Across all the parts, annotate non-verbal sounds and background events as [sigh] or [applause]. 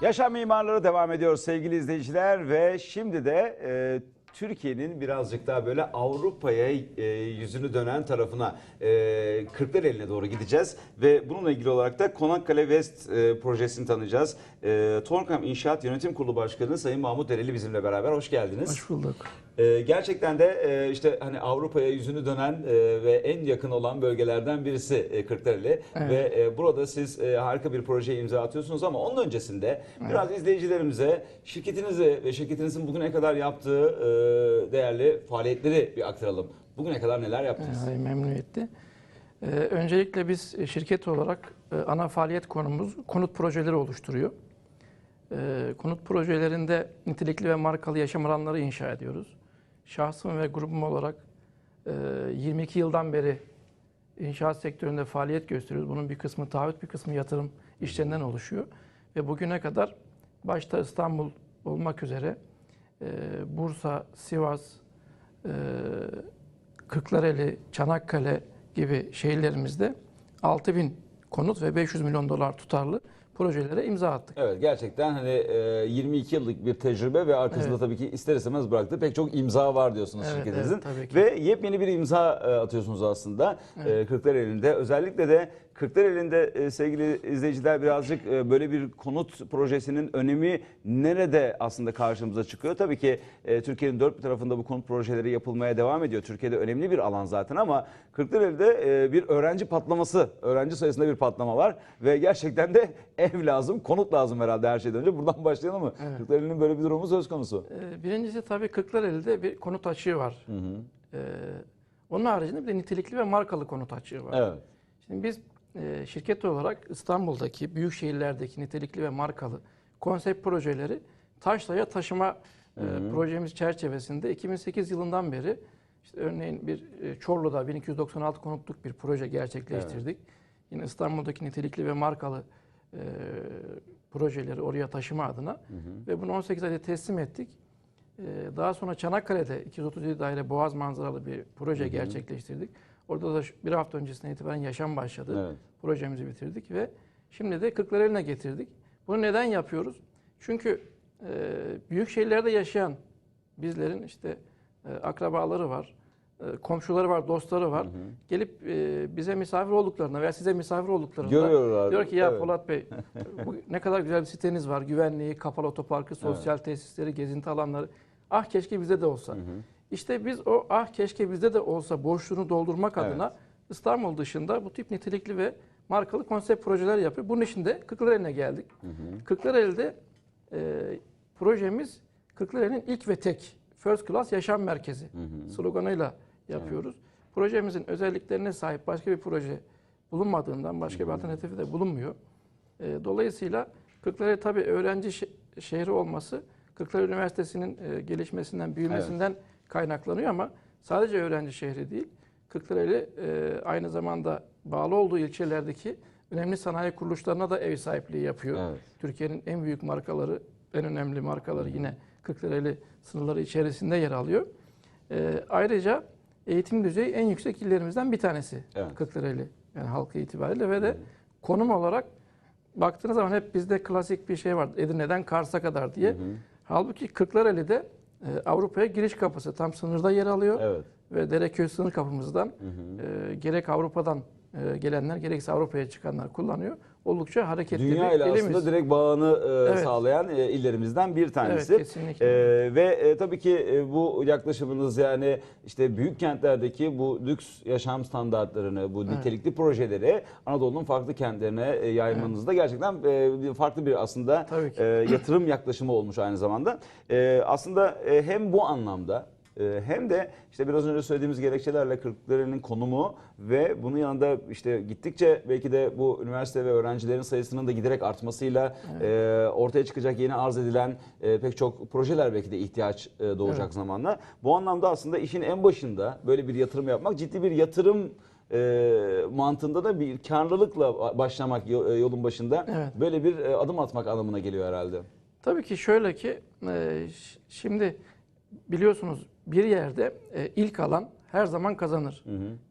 Yaşam mimarları devam ediyor sevgili izleyiciler ve şimdi de e, Türkiye'nin birazcık daha böyle Avrupa'ya e, yüzünü dönen tarafına e, Kırklareli'ne doğru gideceğiz ve bununla ilgili olarak da Konakkale West e, projesini tanıyacağız. E, Torkam İnşaat Yönetim Kurulu Başkanı Sayın Mahmut Dereli bizimle beraber hoş geldiniz. Hoş bulduk. Ee, gerçekten de e, işte hani Avrupa'ya yüzünü dönen e, ve en yakın olan bölgelerden birisi e, Kırklareli Evet. ve e, burada siz e, harika bir projeye imza atıyorsunuz ama onun öncesinde biraz izleyicilerimize şirketinizi ve şirketinizin bugüne kadar yaptığı e, değerli faaliyetleri bir aktaralım. Bugüne kadar neler yaptınız? Ee, memnuniyetle. Ee, öncelikle biz e, şirket olarak e, ana faaliyet konumuz konut projeleri oluşturuyor. Ee, konut projelerinde nitelikli ve markalı yaşam alanları inşa ediyoruz. Şahsım ve grubum olarak e, 22 yıldan beri inşaat sektöründe faaliyet gösteriyoruz. Bunun bir kısmı taahhüt, bir kısmı yatırım işlerinden oluşuyor. Ve bugüne kadar başta İstanbul olmak üzere e, Bursa, Sivas, e, Kırklareli, Çanakkale gibi şehirlerimizde 6000 konut ve 500 milyon dolar tutarlı projelere imza attık. Evet gerçekten hani e, 22 yıllık bir tecrübe ve arkasında Evet. tabii ki ister istemez bıraktığı pek çok imza var diyorsunuz Evet, şirketinizin. evet. Ve yepyeni bir imza e, atıyorsunuz aslında e, Kırklareli'nde. Özellikle de Kırklareli'nde e, sevgili izleyiciler birazcık e, böyle bir konut projesinin önemi nerede aslında karşımıza çıkıyor? Tabii ki e, Türkiye'nin dört bir tarafında bu konut projeleri yapılmaya devam ediyor. Türkiye'de önemli bir alan zaten ama Kırklareli'de bir öğrenci patlaması, öğrenci sayısında bir patlama var ve gerçekten de [laughs] ev lazım, konut lazım herhalde her şeyden önce. Buradan başlayalım mı? Evet. Kırklareli'nin böyle bir durumu söz konusu. Birincisi tabii Kırklareli'de bir konut açığı var. Ee, Onun haricinde bir de nitelikli ve markalı konut açığı var. Evet. Şimdi biz e, şirket olarak İstanbul'daki büyük şehirlerdeki nitelikli ve markalı konsept projeleri taşlaya taşıma e, projemiz çerçevesinde 2008 yılından beri işte örneğin bir e, Çorlu'da 1296 konutluk bir proje gerçekleştirdik. Yine İstanbul'daki nitelikli ve markalı e, projeleri oraya taşıma adına ve bunu 18 ayda teslim ettik. E, daha sonra Çanakkale'de 237 daire boğaz manzaralı bir proje gerçekleştirdik. Orada da bir hafta öncesinden itibaren yaşam başladı. Evet. Projemizi bitirdik ve şimdi de Kırklareli'ne getirdik. Bunu neden yapıyoruz? Çünkü e, büyük şehirlerde yaşayan bizlerin işte e, akrabaları var, e, komşuları var, dostları var. Gelip e, bize misafir olduklarında veya size misafir olduklarında Görüyorlar. diyor ki ya Evet. Polat Bey bu ne kadar güzel bir siteniz var. Güvenliği, kapalı otoparkı, sosyal tesisleri, gezinti alanları. Ah keşke bizde de olsa. İşte biz o ah keşke bizde de olsa boşluğunu doldurmak Evet. adına İstanbul dışında bu tip nitelikli ve markalı konsept projeler yapıyor. Bunun için de Kırklareli'ne geldik. Kırklareli'de e, projemiz Kırklareli'nin ilk ve tek First Class Yaşam Merkezi sloganıyla yapıyoruz. Projemizin özelliklerine sahip başka bir proje bulunmadığından başka bir alternatifi de bulunmuyor. E, dolayısıyla Kırklareli tabii öğrenci şe- şehri olması Kırklareli Üniversitesi'nin e, gelişmesinden, büyümesinden kaynaklanıyor ama sadece öğrenci şehri değil. Kırklareli e, aynı zamanda bağlı olduğu ilçelerdeki önemli sanayi kuruluşlarına da ev sahipliği yapıyor. Evet. Türkiye'nin en büyük markaları, en önemli markaları yine Kırklareli sınırları içerisinde yer alıyor. E, ayrıca eğitim düzeyi en yüksek illerimizden bir tanesi Evet. Kırklareli yani halkı itibariyle ve de konum olarak baktığınız zaman hep bizde klasik bir şey var. Edirne'den Kars'a kadar diye. Halbuki Kırklareli'de Avrupa'ya giriş kapısı tam sınırda yer alıyor Evet. ve Dereköy sınır kapımızdan e, gerek Avrupa'dan e, gelenler gerekse Avrupa'ya çıkanlar kullanıyor. Oldukça hareketli Dünya bir ile aslında ilimiz. direkt bağını e, Evet. sağlayan e, illerimizden bir tanesi. Evet, kesinlikle. E, ve e, tabii ki e, bu yaklaşımınız yani işte büyük kentlerdeki bu lüks yaşam standartlarını, bu nitelikli projeleri Anadolu'nun farklı kentlerine e, yaymanızda gerçekten e, farklı bir aslında e, yatırım yaklaşımı olmuş aynı zamanda. E, aslında e, hem bu anlamda hem de işte biraz önce söylediğimiz gerekçelerle Kırklareli'nin konumu ve bunun yanında işte gittikçe belki de bu üniversite ve öğrencilerin sayısının da giderek artmasıyla e, ortaya çıkacak yeni arz edilen e, pek çok projeler belki de ihtiyaç e, doğacak Evet. zamanla. Bu anlamda aslında işin en başında böyle bir yatırım yapmak ciddi bir yatırım e, mantığında da bir karlılıkla başlamak yo- yolun başında Evet. böyle bir e, adım atmak anlamına geliyor herhalde. Tabii ki şöyle ki e, şimdi biliyorsunuz bir yerde e, ilk alan her zaman kazanır.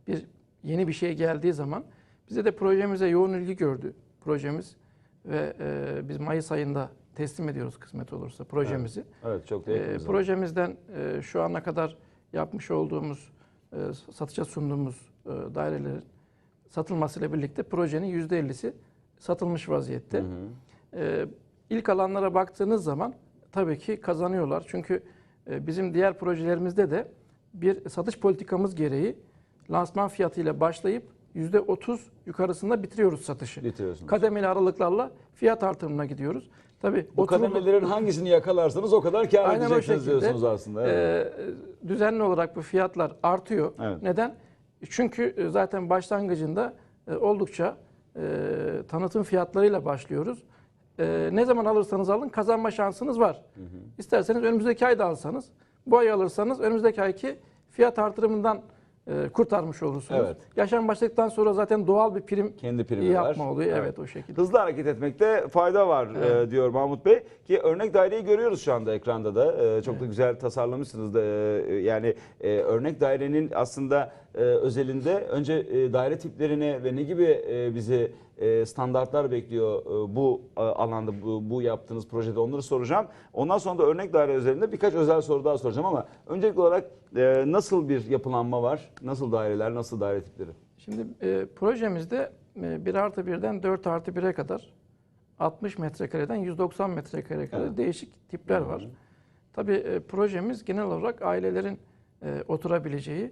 Bir yeni bir şey geldiği zaman bize de projemize yoğun ilgi gördü projemiz ve e, biz Mayıs ayında teslim ediyoruz kısmet olursa projemizi. Evet çok da E, projemizden e, şu ana kadar yapmış olduğumuz e, satışa sunduğumuz e, dairelerin satılmasıyla birlikte projenin %50'si satılmış vaziyette. E, ilk alanlara baktığınız zaman tabii ki kazanıyorlar. Çünkü bizim diğer projelerimizde de bir satış politikamız gereği lansman fiyatıyla başlayıp %30 yukarısında bitiriyoruz satışı. Bitiriyorsunuz. Kademeli aralıklarla fiyat artırımına gidiyoruz. Tabii Bu oturuldu- kademelerin hangisini yakalarsanız o kadar kar Aynen edeceksiniz şekilde. diyorsunuz aslında. Evet. Ee, düzenli olarak bu fiyatlar artıyor. Evet. Neden? Çünkü e, zaten başlangıcında e, oldukça e, tanıtım fiyatlarıyla başlıyoruz. E, ne zaman alırsanız alın kazanma şansınız var. İsterseniz önümüzdeki ayda alsanız, bu ay alırsanız önümüzdeki ayki fiyat artırımından e, kurtarmış olursunuz. Evet. Yaşam başladıktan sonra zaten doğal bir prim Kendi primi yapma var. oluyor. Evet. Evet. o şekilde. Hızlı hareket etmekte fayda var e, diyor Mahmut Bey. Ki örnek daireyi görüyoruz şu anda ekranda da. E, çok da güzel tasarlamışsınız da. E, yani e, örnek dairenin aslında e, özelinde önce e, daire tiplerine ve ne gibi e, bizi e, standartlar bekliyor e, bu e, alanda bu, bu yaptığınız projede onları soracağım. Ondan sonra da örnek daire üzerinde birkaç özel soru daha soracağım ama öncelikli olarak e, nasıl bir yapılanma var? Nasıl daireler, nasıl daire tipleri? Şimdi e, projemizde e, 1 artı 1'den 4 artı 1'e kadar 60 metrekareden 190 metrekareye kadar Evet. değişik tipler var. Tabii e, projemiz genel olarak ailelerin e, oturabileceği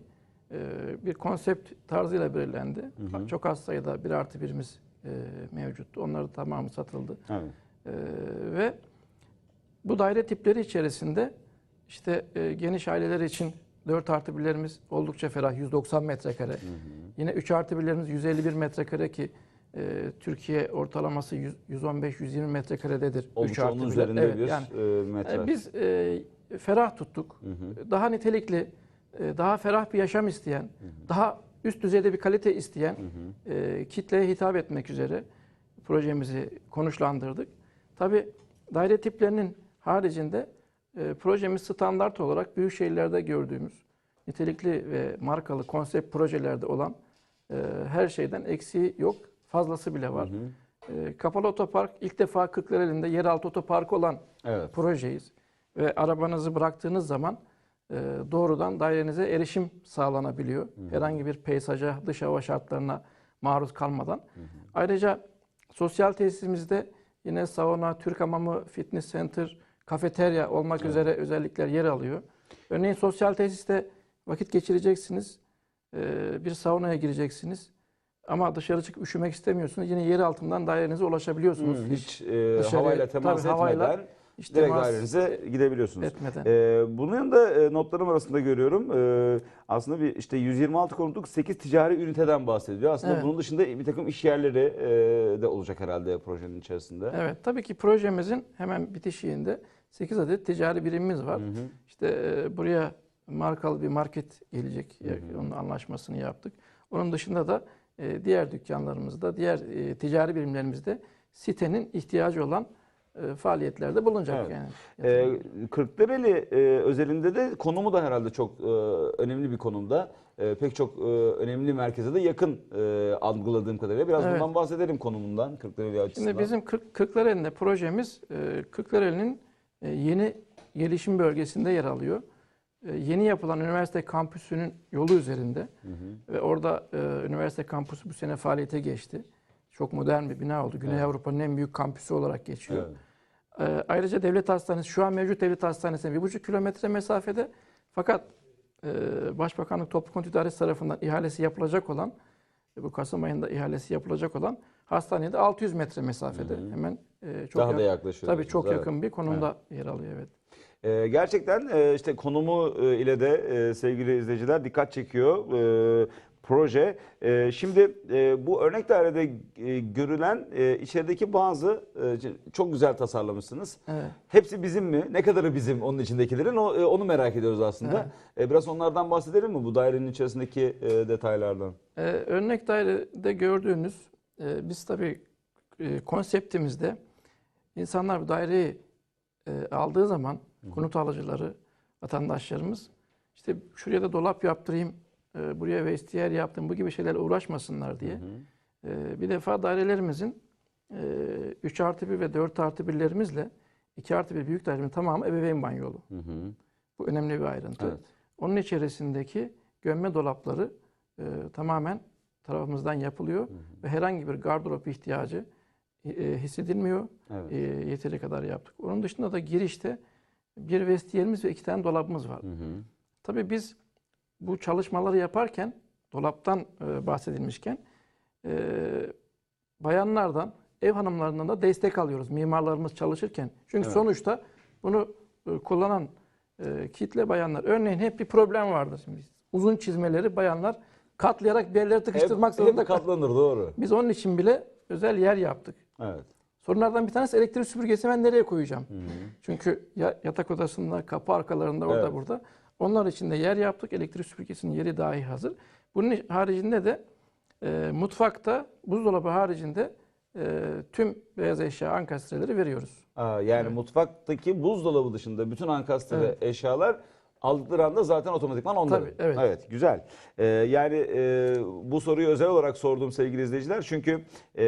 bir konsept tarzıyla belirlendi. Çok az sayıda 1 artı 1'imiz e, mevcuttu. Onların tamamı satıldı. Evet. Ee, ve bu daire tipleri içerisinde işte e, geniş aileler için 4 artı 1'lerimiz oldukça ferah 190 metrekare. Yine 3 artı 1'lerimiz 151 metrekare ki e, Türkiye ortalaması 100 115-120 metrekarededir. 3 Oldukça artı onun 1'ler. üzerinde Evet, bir yani, e, metre. e, Biz e, ferah tuttuk. Daha nitelikli, e, daha ferah bir yaşam isteyen, daha üst düzeyde bir kalite isteyen e, kitleye hitap etmek üzere projemizi konuşlandırdık. Tabi daire tiplerinin haricinde e, projemiz standart olarak büyük şehirlerde gördüğümüz nitelikli ve markalı konsept projelerde olan e, her şeyden eksiği yok, fazlası bile var. E, Kapalı otopark ilk defa Kırklareli'nde yeraltı otoparkı olan Evet. projeyiz. Ve arabanızı bıraktığınız zaman e, doğrudan dairenize erişim sağlanabiliyor. Herhangi bir peysaja, dış hava şartlarına maruz kalmadan. Ayrıca sosyal tesisimizde yine sauna, Türk hamamı, fitness center, kafeterya olmak üzere özellikler yer alıyor. Örneğin sosyal tesiste vakit geçireceksiniz. e, bir saunaya gireceksiniz. Ama dışarı çıkıp üşümek istemiyorsunuz. Yine yer altından dairenize ulaşabiliyorsunuz. Hı, Hiç hiç e, dışarı- havayla temas tabii havayla hiç direkt temas dairenize gidebiliyorsunuz. etmeden. E, bunun yanında e, notlarım arasında görüyorum. e, aslında bir işte 126 konutluk 8 ticari üniteden bahsediliyor. Aslında Evet. bunun dışında bir takım iş yerleri e, de olacak herhalde projenin içerisinde. Evet, tabii ki projemizin hemen bitişiğinde 8 adet ticari birimimiz var. İşte e, buraya markalı bir market gelecek. Onun anlaşmasını yaptık. Onun dışında da e, diğer dükkanlarımızda, diğer e, ticari birimlerimizde sitenin ihtiyacı olan e, faaliyetlerde bulunacak Evet. yani. E, Kırklareli e, özelinde de konumu da herhalde çok e, önemli bir konumda. E, pek çok e, önemli merkeze de yakın e, algıladığım kadarıyla. Biraz Evet. bundan bahsedelim konumundan Kırklareli açısından. Şimdi bizim Kırk, Kırklareli'nde projemiz e, Kırklareli'nin e, yeni gelişim bölgesinde yer alıyor. E, Yeni yapılan üniversite kampüsünün yolu üzerinde ve orada e, üniversite kampüsü bu sene faaliyete geçti. Çok modern bir bina oldu. Güney Evet. Avrupa'nın en büyük kampüsü olarak geçiyor. Evet. E, Ayrıca devlet hastanesi, şu an mevcut devlet hastanesine bir buçuk kilometre mesafede. Fakat e, Başbakanlık Toplu Konut İdaresi tarafından ihalesi yapılacak olan, e, bu Kasım ayında ihalesi yapılacak olan hastanede 600 metre mesafede. Hemen e, çok Daha da yak- yaklaşıyor. Tabii çok diyorsunuz, yakın bir konumda yer alıyor evet. Ee, gerçekten e, işte konumu e, ile de e, sevgili izleyiciler dikkat çekiyor. Ee, proje. E, şimdi e, bu örnek dairede e, görülen e, içerideki bazı e, çok güzel tasarlamışsınız. Evet. Hepsi bizim mi? Ne kadarı bizim onun içindekilerin? O, e, onu merak ediyoruz aslında. E, biraz onlardan bahsedelim mi bu dairenin içerisindeki e, detaylardan? Ee, örnek dairede gördüğünüz, e, biz tabii e, konseptimizde insanlar bu daireyi e, aldığı zaman konut alıcıları, vatandaşlarımız işte şuraya da dolap yaptırayım, e, buraya vestiyer yaptım bu gibi şeylerle uğraşmasınlar diye. E, bir defa dairelerimizin e, 3 artı 1 ve 4 artı 1'lerimizle 2 artı 1 büyük dairenin tamamı ebeveyn banyolu. Hı hı. Bu önemli bir ayrıntı. Evet. Onun içerisindeki gömme dolapları e, tamamen tarafımızdan yapılıyor ve herhangi bir gardırop ihtiyacı e, hissedilmiyor. Evet. E, yeteri kadar yaptık. Onun dışında da girişte bir vestiyerimiz ve iki tane dolabımız var. Hı hı. Tabii biz bu çalışmaları yaparken dolaptan e, bahsedilmişken e, bayanlardan, ev hanımlarından da destek alıyoruz mimarlarımız çalışırken. Çünkü Evet. sonuçta bunu e, kullanan e, kitle bayanlar. Örneğin hep bir problem vardır şimdi. Uzun çizmeleri bayanlar katlayarak bir yerlere tıkıştırmak Hep- zorunda hep katlanır doğru. Biz onun için bile özel yer yaptık. Evet. Sorunlardan bir tanesi elektrik süpürgesi ben nereye koyacağım? Çünkü ya- yatak odasında, kapı arkalarında, orada Evet. burada. Onlar için de yer yaptık. Elektrik süpürgesinin yeri dahi hazır. Bunun haricinde de e, mutfakta, buzdolabı haricinde e, tüm beyaz eşya ankastreleri veriyoruz. Aa, yani mutfaktaki buzdolabı dışında bütün ankastre Evet. eşyalar aldıkları anda zaten otomatikman onların. Tabii, evet. güzel. Ee, yani e, bu soruyu özel olarak sordum sevgili izleyiciler. Çünkü e,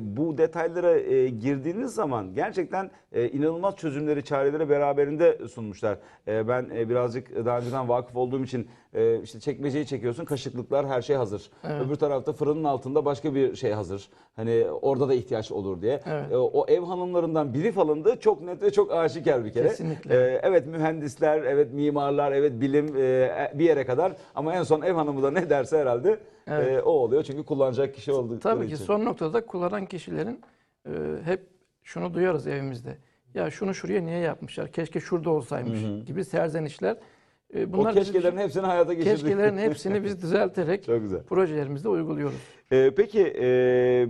bu detaylara e, girdiğiniz zaman gerçekten e, inanılmaz çözümleri, çareleri beraberinde sunmuşlar. E, ben e, birazcık daha önceden vakıf olduğum için e, işte çekmeceyi çekiyorsun, kaşıklıklar her şey hazır. Evet. Öbür tarafta fırının altında başka bir şey hazır. Hani orada da ihtiyaç olur diye. Evet. E, o ev hanımlarından brief alındı. Çok net ve çok aşikar bir kere. Kesinlikle. E, evet mühendisler, evet mimarlar, evet bilim e, bir yere kadar ama en son ev hanımı da ne derse herhalde Evet. e, o oluyor. Çünkü kullanacak kişi oldukları Tabii ki için. son noktada kullanan kişilerin e, hep şunu duyarız evimizde. Ya şunu şuraya niye yapmışlar? Keşke şurada olsaymış gibi serzenişler. E, o bunlar bizim keşkelerin hepsini hayata geçirdik. keşkelerin hepsini biz [laughs] düzelterek Çok güzel. projelerimizde uyguluyoruz. Ee, peki e,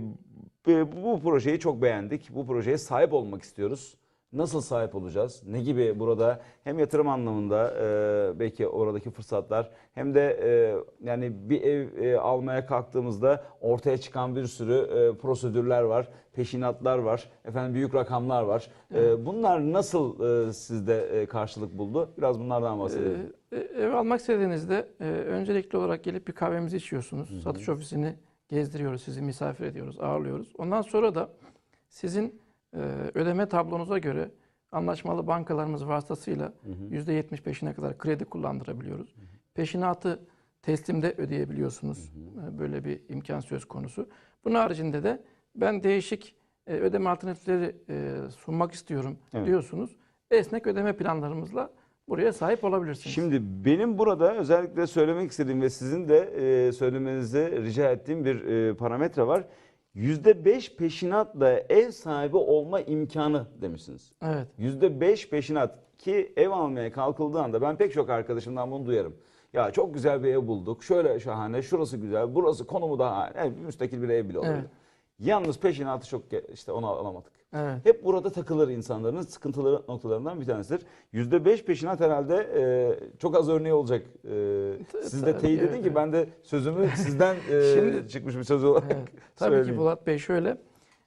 bu projeyi çok beğendik. Bu projeye sahip olmak istiyoruz. Nasıl sahip olacağız? Ne gibi burada hem yatırım anlamında e, belki oradaki fırsatlar hem de e, yani bir ev e, almaya kalktığımızda ortaya çıkan bir sürü e, prosedürler var, peşinatlar var, efendim büyük rakamlar var. E, bunlar nasıl e, sizde e, karşılık buldu? Biraz bunlardan bahsedelim. E, ev almak istediğinizde e, öncelikli olarak gelip bir kahvemizi içiyorsunuz. Satış ofisini gezdiriyoruz, sizi misafir ediyoruz, ağırlıyoruz. Ondan sonra da sizin e, ödeme tablonuza göre anlaşmalı bankalarımız vasıtasıyla %75'ine kadar kredi kullandırabiliyoruz. Peşinatı teslimde ödeyebiliyorsunuz. E, Böyle bir imkan söz konusu. Bunun haricinde de ben değişik e, ödeme alternatifleri e, sunmak istiyorum Evet. diyorsunuz. Esnek ödeme planlarımızla buraya sahip olabilirsiniz. Şimdi benim burada özellikle söylemek istediğim ve sizin de e, söylemenizi rica ettiğim bir e, parametre var. %5 peşinatla ev sahibi olma imkanı demişsiniz. Evet. %5 peşinat ki ev almaya kalkıldığı anda ben pek çok arkadaşımdan bunu duyarım. Ya çok güzel bir ev bulduk. Şöyle şahane, şurası güzel, burası konumu daha yani müstakil bir ev bile oluyor. Evet. Yalnız peşinatı çok işte onu alamadık. Evet. Hep burada takılır insanların sıkıntıları noktalarından bir tanesidir. %5 peşinat herhalde e, çok az örneği olacak. E, siz de teyit edin ki ben de sözümü sizden e, [laughs] Şimdi- çıkmış bir söz olarak Evet. [laughs] Tabii ki söyleyeyim. Polat Bey şöyle.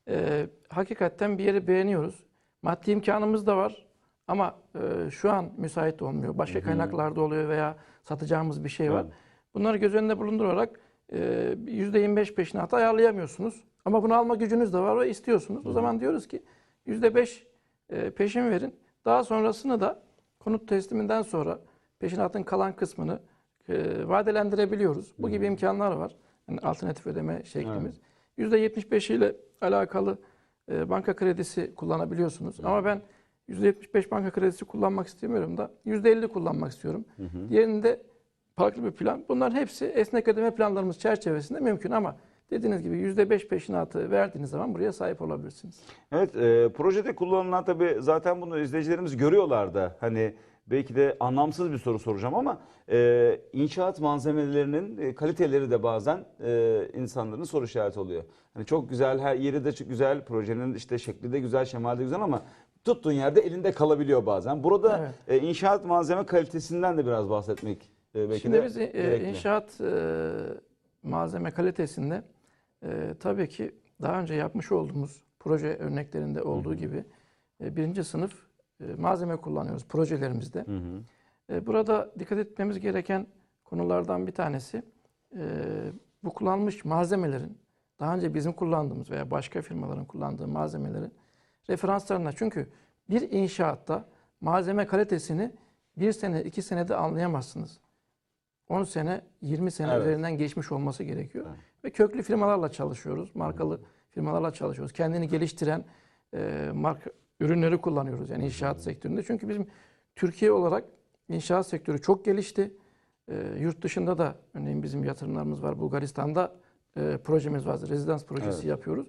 e, hakikaten bir yeri beğeniyoruz. Maddi imkanımız da var. Ama e, şu an müsait olmuyor. Başka kaynaklarda oluyor veya satacağımız bir şey var. Evet. Bunları göz önünde bulundurarak e, %25 peşinatı ayarlayamıyorsunuz. Ama bunu alma gücünüz de var ve istiyorsunuz. O zaman diyoruz ki %5 e, peşin verin. Daha sonrasını da konut tesliminden sonra peşinatın kalan kısmını e, vadelendirebiliyoruz. Bu gibi imkanlar var. Yani alternatif ödeme şeklimiz. %75 ile alakalı e, banka kredisi kullanabiliyorsunuz. Ama ben %75 banka kredisi kullanmak istemiyorum da %50 kullanmak istiyorum. Diğerinde farklı bir plan. Bunların hepsi esnek ödeme planlarımız çerçevesinde mümkün ama dediğiniz gibi %5 peşinatı verdiğiniz zaman buraya sahip olabilirsiniz. Evet, e, projede kullanılan tabii zaten bunu izleyicilerimiz görüyorlar da hani belki de anlamsız bir soru soracağım ama e, inşaat malzemelerinin e, kaliteleri de bazen e, insanların soru işareti oluyor. Hani çok güzel, her yeri de çok güzel, projenin işte şekli de güzel, şemali de güzel ama tuttuğun yerde elinde kalabiliyor bazen. Burada Evet. e, inşaat malzeme kalitesinden de biraz bahsetmek e, belki Şimdi de biz e, gerekli. inşaat e, malzeme kalitesinde e, tabii ki daha önce yapmış olduğumuz proje örneklerinde olduğu gibi e, birinci sınıf e, malzeme kullanıyoruz projelerimizde. Hı hı. E, burada dikkat etmemiz gereken konulardan bir tanesi e, bu kullanılmış malzemelerin daha önce bizim kullandığımız veya başka firmaların kullandığı malzemelerin referanslarına. Çünkü bir inşaatta malzeme kalitesini bir sene, iki senede anlayamazsınız. 10 sene, 20 sene Evet. üzerinden geçmiş olması gerekiyor. Evet. Ve köklü firmalarla çalışıyoruz. Markalı firmalarla çalışıyoruz. Kendini geliştiren e, marka ürünleri kullanıyoruz yani inşaat sektöründe. Çünkü bizim Türkiye olarak inşaat sektörü çok gelişti. E, yurt dışında da örneğin bizim yatırımlarımız var. Bulgaristan'da e, projemiz var. Rezidans projesi Evet. yapıyoruz.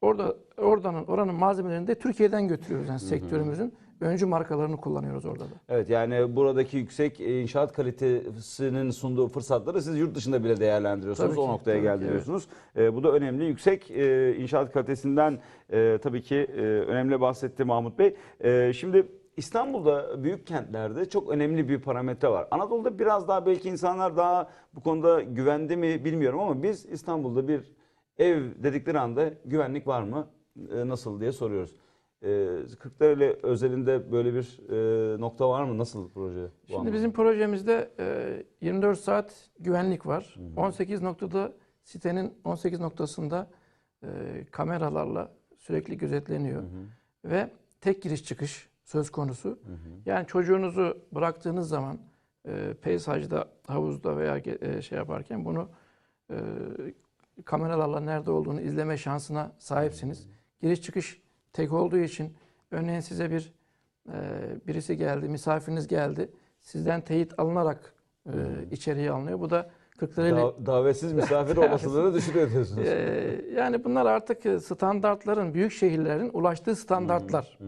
Orada oradanın oranın malzemelerini de Türkiye'den götürüyoruz. Yani sektörümüzün öncü markalarını kullanıyoruz orada da. Evet yani buradaki yüksek e, inşaat kalitesinin sunduğu fırsatları siz yurt dışında bile değerlendiriyorsunuz. Tabii o ki, noktaya ki, geldiriyorsunuz. E, bu da önemli. Yüksek e, inşaat kalitesinden e, tabii ki e, önemli bahsetti Mahmut Bey. E, şimdi İstanbul'da büyük kentlerde çok önemli bir parametre var. Anadolu'da biraz daha belki insanlar daha bu konuda güvende mi bilmiyorum ama biz İstanbul'da bir ev dedikleri anda güvenlik var mı e, nasıl diye soruyoruz. E, Kırklareli özelinde böyle bir e, nokta var mı? Nasıl proje? bu Şimdi anlamda? bizim projemizde e, 24 saat güvenlik var. 18 noktada sitenin 18 noktasında e, kameralarla sürekli gözetleniyor. Ve tek giriş çıkış söz konusu. Yani çocuğunuzu bıraktığınız zaman e, peyzajda, havuzda veya e, şey yaparken bunu e, kameralarla nerede olduğunu izleme şansına sahipsiniz. Giriş çıkış tek olduğu için örneğin size bir e, birisi geldi, misafiriniz geldi. Sizden teyit alınarak e, içeriye alınıyor. Bu da Kırklareli Da- davetsiz misafir olasılığını düşürüyor diyorsunuz. ee, [laughs] yani bunlar artık e, standartların, büyük şehirlerin ulaştığı standartlar.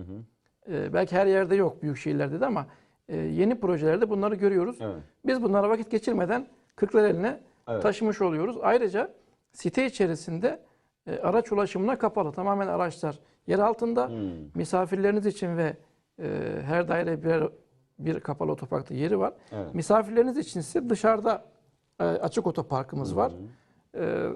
Ee, belki her yerde yok büyük şehirlerde de ama e, yeni projelerde bunları görüyoruz. Evet. Biz bunlara vakit geçirmeden Kırklareli'ne Evet. taşımış oluyoruz. Ayrıca site içerisinde e, araç ulaşımına kapalı. Tamamen araçlar yer altında. Hmm. Misafirleriniz için ve e, her daire birer bir kapalı otoparkta yeri var. Evet. Misafirleriniz için ise dışarıda e, açık otoparkımız var. E,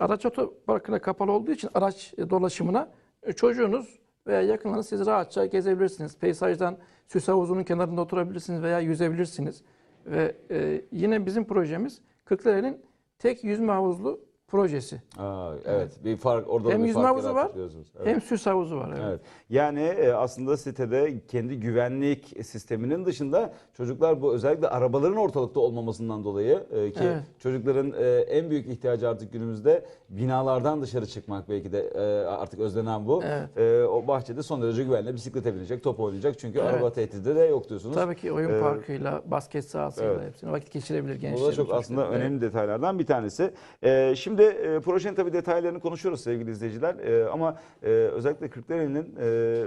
araç otoparkına kapalı olduğu için araç dolaşımına e, çocuğunuz veya yakınlarınız siz rahatça gezebilirsiniz. Peyzajdan süs havuzunun kenarında oturabilirsiniz veya yüzebilirsiniz. Ve e, yine bizim projemiz Kırklareli'nin tek yüzme havuzlu projesi. Aa, evet. Bir fark orada da Hem bir yüzme havuzu var. Evet. Hem süs havuzu var. Evet. Evet. Yani e, aslında sitede kendi güvenlik sisteminin dışında çocuklar bu özellikle arabaların ortalıkta olmamasından dolayı e, ki Evet. çocukların e, en büyük ihtiyacı artık günümüzde binalardan dışarı çıkmak belki de artık özlenen bu. Evet. O bahçede son derece güvenli bisiklete binecek, top oynayacak çünkü Evet. araba tehdidi de yok diyorsunuz. Tabii ki oyun Ee, parkıyla, basket sahasıyla evet. hepsini vakit geçirebilir Bu gençler. da çok aslında önemli detaylardan bir tanesi. Ee, şimdi e, projenin tabii detaylarını konuşuyoruz sevgili izleyiciler. Ee, ama e, özellikle Kırklareli'nin e,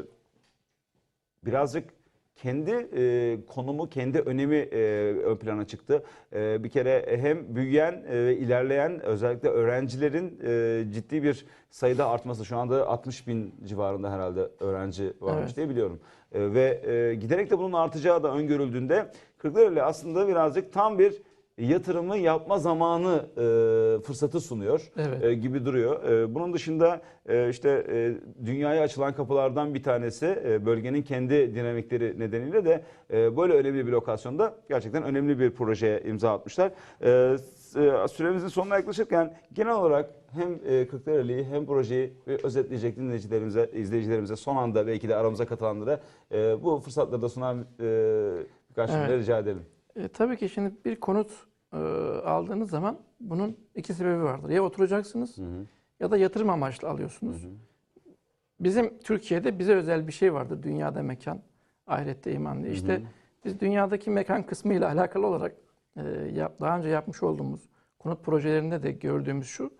birazcık kendi e, konumu, kendi önemi e, ön plana çıktı. E, bir kere hem büyüyen e, ve ilerleyen özellikle öğrencilerin e, ciddi bir sayıda artması. Şu anda 60 bin civarında herhalde öğrenci varmış Evet. diye biliyorum. E, ve e, giderek de bunun artacağı da öngörüldüğünde Kırklareli aslında birazcık tam bir yatırımı yapma zamanı e, fırsatı sunuyor Evet. e, gibi duruyor. E, bunun dışında e, işte e, dünyaya açılan kapılardan bir tanesi e, bölgenin kendi dinamikleri nedeniyle de e, böyle önemli bir lokasyonda gerçekten önemli bir projeye imza atmışlar. E, e, süremizin sonuna yaklaşırken genel olarak hem e, Kırklareli'yi hem projeyi özetleyecek dinleyicilerimize, izleyicilerimize son anda belki de aramıza katılanlara e, bu fırsatları da sunan e, birkaç Evet. rica edelim. E, tabii ki şimdi bir konut e, aldığınız zaman bunun iki sebebi vardır. Ya oturacaksınız ya da yatırım amaçlı alıyorsunuz. Bizim Türkiye'de bize özel bir şey vardır. Dünyada mekan, ahirette iman diye. İşte biz dünyadaki mekan kısmıyla alakalı olarak e, yap, daha önce yapmış olduğumuz konut projelerinde de gördüğümüz şu.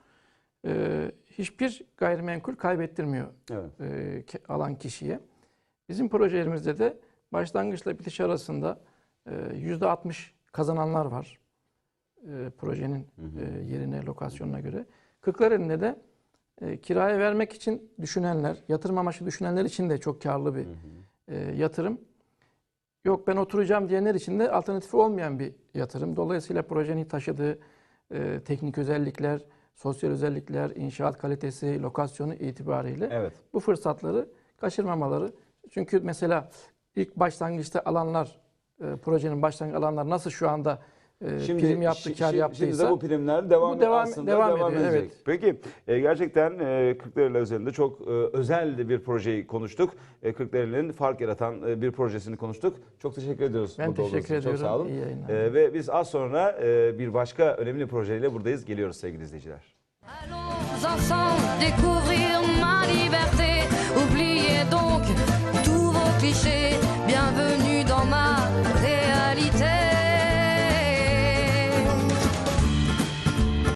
e, hiçbir gayrimenkul kaybettirmiyor Evet. e, alan kişiye. Bizim projelerimizde de başlangıçla bitiş arasında yüzde 60 kazananlar var. E, projenin e, yerine, lokasyonuna göre. Kırklareli'nde de e, kiraya vermek için düşünenler, yatırım amaçlı düşünenler için de çok karlı bir e, yatırım. Yok ben oturacağım diyenler için de alternatifi olmayan bir yatırım. Dolayısıyla projenin taşıdığı e, teknik özellikler, sosyal özellikler, inşaat kalitesi, lokasyonu itibariyle Evet. bu fırsatları kaçırmamaları. Çünkü mesela ilk başlangıçta alanlar, e, projenin başlangıç alanlar nasıl şu anda e, prim yaptı, şi- kar yaptıysa Şimdi de bu primler devam, bu devam- aslında devam devam, ediyor, edecek. evet. Peki e, gerçekten e, Kırklareli üzerinde çok e, özel bir projeyi konuştuk. E, Kırklareli'nin fark yaratan e, bir projesini konuştuk. Çok teşekkür ediyoruz. Ben teşekkür için. Çok ediyorum. sağ olun. E, ve biz az sonra e, bir başka önemli projeyle buradayız. Geliyoruz sevgili izleyiciler. Allons ensemble découvrir